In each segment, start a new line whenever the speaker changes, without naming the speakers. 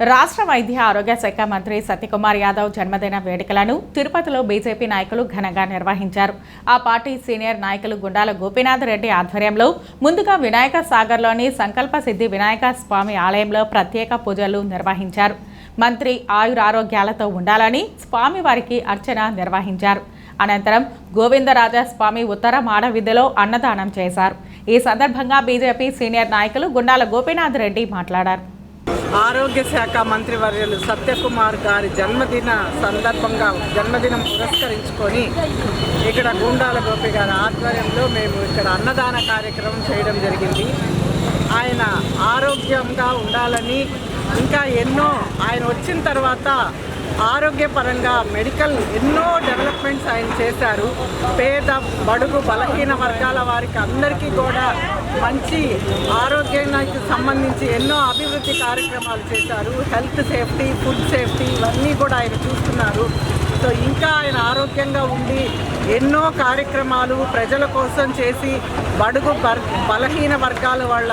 రాష్ట్ర వైద్య ఆరోగ్య శాఖ మంత్రి సత్యకుమార్ యాదవ్ జన్మదిన వేడుకలను తిరుపతిలో బీజేపీ నాయకులు ఘనంగా నిర్వహించారు. ఆ పార్టీ సీనియర్ నాయకులు గుండాల గోపీనాథ్ రెడ్డి ఆధ్వర్యంలో ముందుగా వినాయక సాగర్లోని సంకల్ప సిద్ధి వినాయక స్వామి ఆలయంలో ప్రత్యేక పూజలు నిర్వహించారు. మంత్రి ఆయురారోగ్యాలతో ఉండాలని స్వామివారికి అర్చన నిర్వహించారు. అనంతరం గోవిందరాజస్వామి ఉత్తర మాడవిధిలో అన్నదానం చేశారు. ఈ సందర్భంగా బీజేపీ సీనియర్ నాయకులు గుండాల గోపీనాథ్ రెడ్డి మాట్లాడారు.
ఆరోగ్య శాఖ మంత్రివర్యులు సత్యకుమార్ గారి జన్మదిన సందర్భంగా జన్మదినం పురస్కరించుకొని ఇక్కడ గుండాల గోపి గారి ఆధ్వర్యంలో మేము ఇక్కడ అన్నదాన కార్యక్రమం చేయడం జరిగింది. ఆయన ఆరోగ్యంగా ఉండాలని ఇంకా ఎన్నో ఆయన వచ్చిన తర్వాత ఆరోగ్యపరంగా మెడికల్ ఎన్నో డెవలప్మెంట్స్ ఆయన చేశారు. పేద బడుగు బలహీన వర్గాల వారికి అందరికీ కూడా మంచి ఆరోగ్యానికి సంబంధించి ఎన్నో అభివృద్ధి కార్యక్రమాలు చేశారు. హెల్త్ సేఫ్టీ ఫుడ్ సేఫ్టీ ఇవన్నీ కూడా ఆయన చూస్తున్నారు. సో ఇంకా ఆయన ఆరోగ్యంగా ఉండి ఎన్నో కార్యక్రమాలు ప్రజల కోసం చేసి బడుగు బర్ బలహీన వర్గాల వాళ్ళ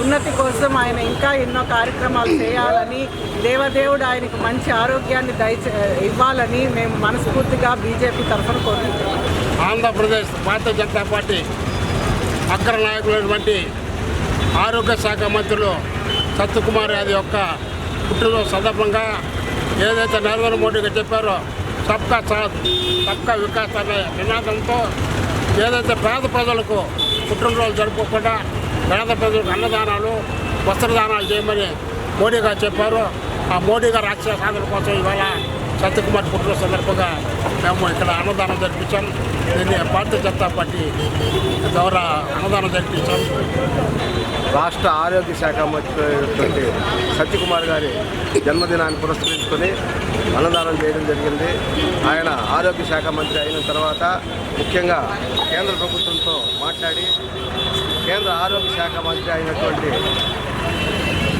ఉన్నతి కోసం ఆయన ఇంకా ఎన్నో కార్యక్రమాలు చేయాలని దేవదేవుడు ఆయనకు మంచి ఆరోగ్యాన్ని దయచే ఇవ్వాలని మేము మనస్ఫూర్తిగా బీజేపీ తరఫున కోరుకుంటున్నాం.
ఆంధ్రప్రదేశ్ భారతీయ జనతా పార్టీ అగ్ర నాయకులైనటువంటి ఆరోగ్య శాఖ మంత్రులు సత్యకుమార్ యాదవ్ యొక్క పుట్టినరోజు సందర్భంగా ఏదైతే నరేంద్ర మోడీ గారు చెప్పారో సబ్కా సాత్ సబ్కా వికాస్ అనే నినాదంతో ఏదైతే పేద ప్రజలకు పుట్టినరోజు జరుపుకోకుండా పేద ప్రజలకు అన్నదానాలు వస్త్రదానాలు చేయమని మోడీ గారు చెప్పారు. ఆ మోడీ గారు ఆశయ సాధన కోసం ఇవాళ సత్యకుమార్ పుట్టిన సందర్భంగా మేము ఇక్కడ అన్నదానం జరిపించాం. దీన్ని భారతీయ జనతా పార్టీ ద్వారా అన్నదానం జరిపించాం.
రాష్ట్ర ఆరోగ్య శాఖ మంత్రి అయినటువంటి సత్యకుమార్ గారి జన్మదినాన్ని పురస్కరించుకొని అన్నదానం చేయడం జరిగింది. ఆయన ఆరోగ్య శాఖ మంత్రి అయిన తర్వాత ముఖ్యంగా కేంద్ర ప్రభుత్వంతో మాట్లాడి కేంద్ర ఆరోగ్య శాఖ మంత్రి అయినటువంటి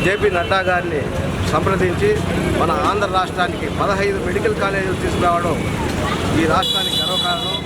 జేపీ నడ్డా గారిని సంప్రదించి మన ఆంధ్ర రాష్ట్రానికి పదహైదు మెడికల్ కాలేజీలు తీసుకురావడం ఈ రాష్ట్రానికి గర్వకారణం.